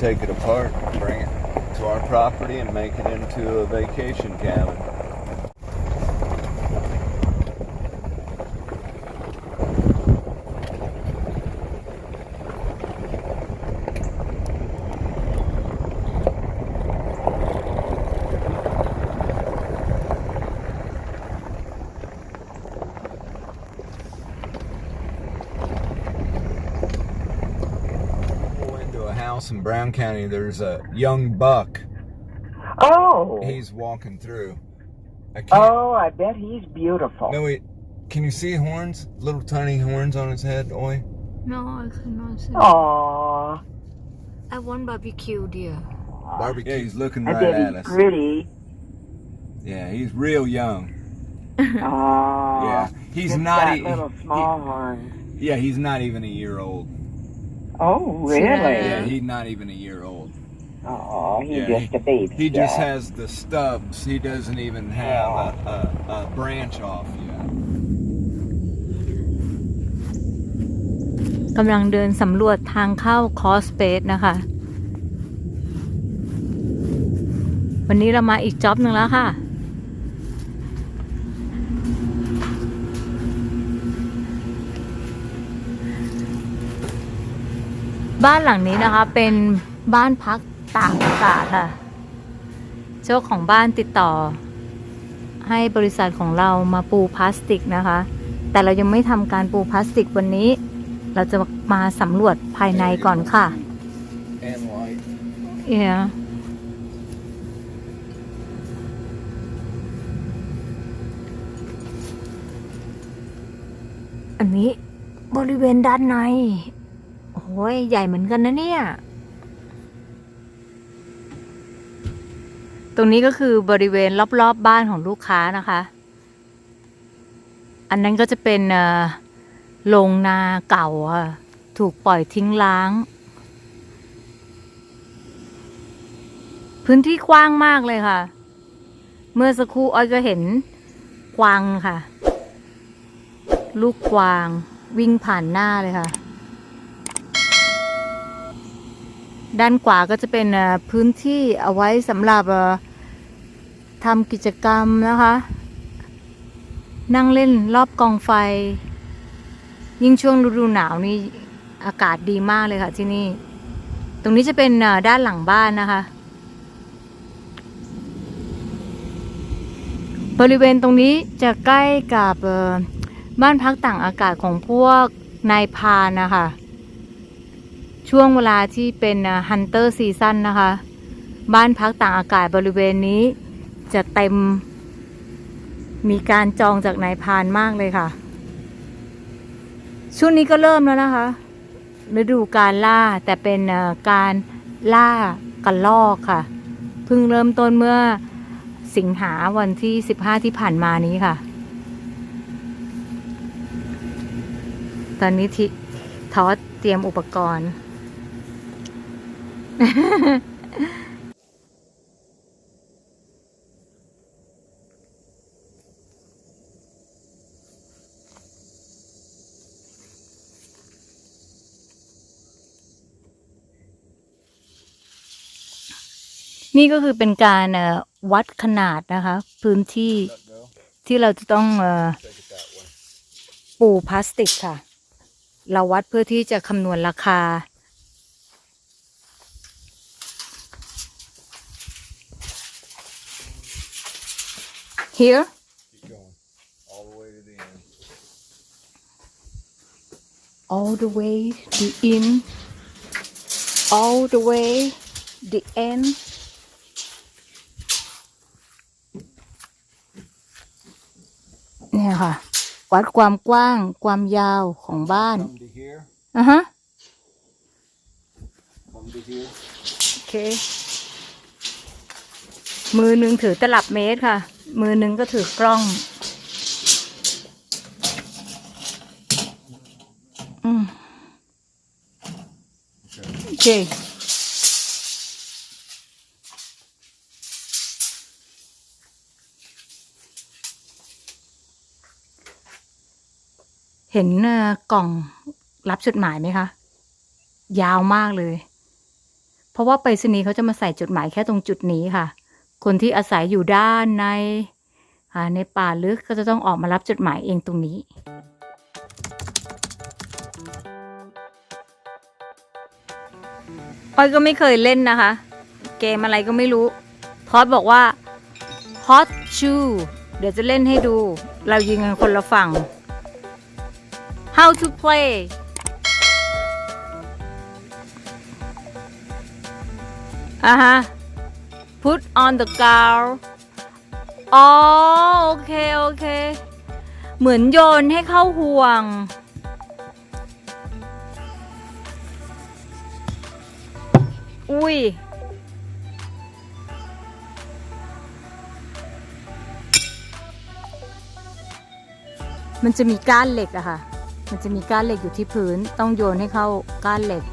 take it apart, bring it to our property and make it into a vacation cabin. Pull into a house in Brown County. There's a young buck. Oh. He's walking through. I. Oh, I bet he's beautiful. No, wait. Can you see horns? Little tiny horns on his head, Oi? No, I cannot see. Aw. I want barbecue, dear. Barbecue. Yeah, he's looking I right bet at he's us. pretty. Yeah, he's real young. Aw. Yeah, he's Just not. got e- little small horns. he- yeah, he's not even a year old. Oh, really? Yeah, he's not even a year old. Oh, he's Yeah, just a baby. He just yeah. has the stubs. He doesn't even have a, a, a branch off yet. กำลังเดินสำรวจทางเข้าคอสเปซนะคะ วันนี้เรามาอีกจ็อบหนึ่งแล้วค่ะ บ้านหลังนี้นะคะเป็นบ้านพักตากอากาศค่ะ เจ้าของบ้านติดต่อ ให้บริษัทของเรามาปูพลาสติกนะคะ แต่เรายังไม่ทำการปูพลาสติกวันนี้ เราจะมาสำรวจภายในก่อนค่ะ And white. เอียอันนี้บริเวณด้านใน โอ้ยใหญ่เหมือนกันนะเนี่ย ตรงนี้ก็คือบริเวณรอบๆบบ้านของลูกค้านะคะ อันนั้นก็จะเป็นโรงนาเก่าถูกปล่อยทิ้งร้าง พื้นที่กว้างมากเลยค่ะ เมื่อสักครู่อ้อยก็เห็นกวางค่ะ ลูกกวางวิ่งผ่านหน้าเลยค่ะ ด้านขวาก็จะเป็นพื้นที่เอาไว้สำหรับทำกิจกรรมนะคะ นั่งเล่นรอบกองไฟ ยิ่งช่วงฤดูหนาวนี่อากาศดีมากเลยค่ะที่นี่ ตรงนี้จะเป็นด้านหลังบ้านนะคะ บริเวณตรงนี้จะใกล้กับบ้านพักต่างอากาศของพวกนายพานนะคะ ช่วงเวลาที่เป็นฮันเตอร์ซีซั่นนะคะ บ้านพักต่างอากาศบริเวณนี้จะเต็ม มีการจองจากนายพานมากเลยค่ะ ช่วงนี้ก็เริ่มแล้วนะคะ ฤดูการล่าแต่เป็นการล่ากันลอกค่ะ เพิ่งเริ่มต้นเมื่อสิงหาวันที่ 15 ที่ผ่านมานี้ค่ะ ตอนนี้ทิทอสเตรียมอุปกรณ์ นี่ก็คือเป็นการวัดขนาดนะคะ พื้นที่ที่เราจะต้องปูพลาสติกค่ะ เราวัดเพื่อที่จะคำนวณราคา here Keep going. All the way to the end. all the way the in all the way the end เนี่ยค่ะ วัดความกว้างความยาวของบ้าน Come to here. อะฮะ Come to here. โอเค มือหนึ่งถือตลับเมตรค่ะ มือหนึ่งก็ถือกล้อง อืมโอเคเห็นกล่องรับจดหมายไหมคะ ยาวมากเลย เพราะว่าไปรษณีย์เขาจะมาใส่จดหมายแค่ตรงจุดนี้ค่ะ คนที่อาศัยอยู่ด้านในในป่าลึกก็จะต้องออกมารับจดหมายเองตรงนี้ อ้อยก็ไม่เคยเล่นนะคะ เกมอะไรก็ไม่รู้ พอดบอกว่า hot shoe เดี๋ยวจะเล่นให้ดู เรายิงกันคนละฝั่ง how to play อะฮะ put on the ground อ๋อโอเคโอเค เหมือนโยนให้เข้าห่วง อุ้ย มันจะมีก้านเหล็กอะค่ะ มันจะมีก้านเหล็กอยู่ที่พื้น ต้องโยนให้เข้าก้านเหล็ก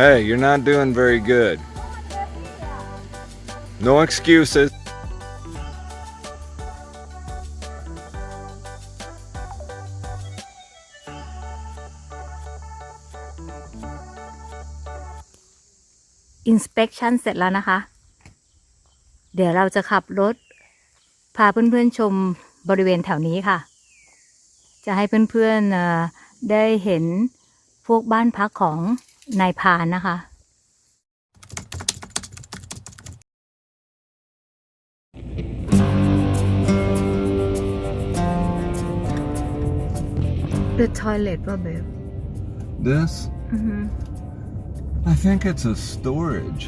Hey, you're not doing very good. No excuses. inspection เสร็จแล้วนะคะ เดี๋ยวเราจะขับรถ พาเพื่อนๆชมบริเวณแถวนี้ค่ะ จะให้เพื่อนๆได้เห็นพวกบ้านพักของ นายพรานนะคะ The toilet ป่ะเบล This? อือฮึ I think it's a storage.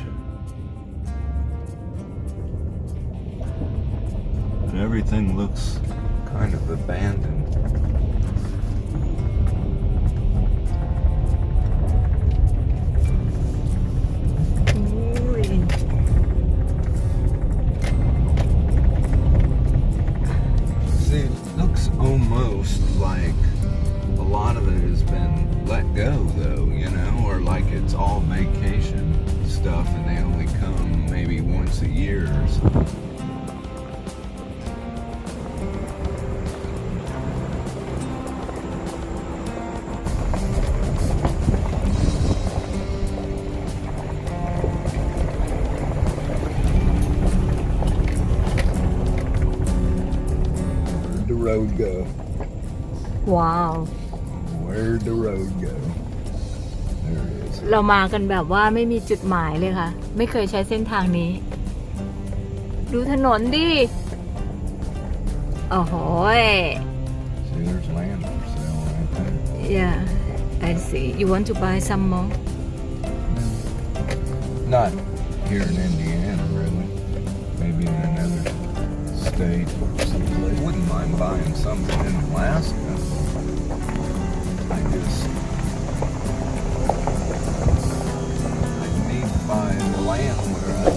And everything looks kind of abandoned. The road go? ว้าว Where'd the road go? There it is. เรามากันแบบว่าไม่มีจุดหมายเลยค่ะ ไม่เคยใช้เส้นทางนี้ ดูถนนดิ โอ้โห See, there's land for sale yeah I see you want to buy some more Not here in Indiana, really. Maybe in another state or someplace. Wouldn't mind buying something in Alaska. I just. I need to buy the land where I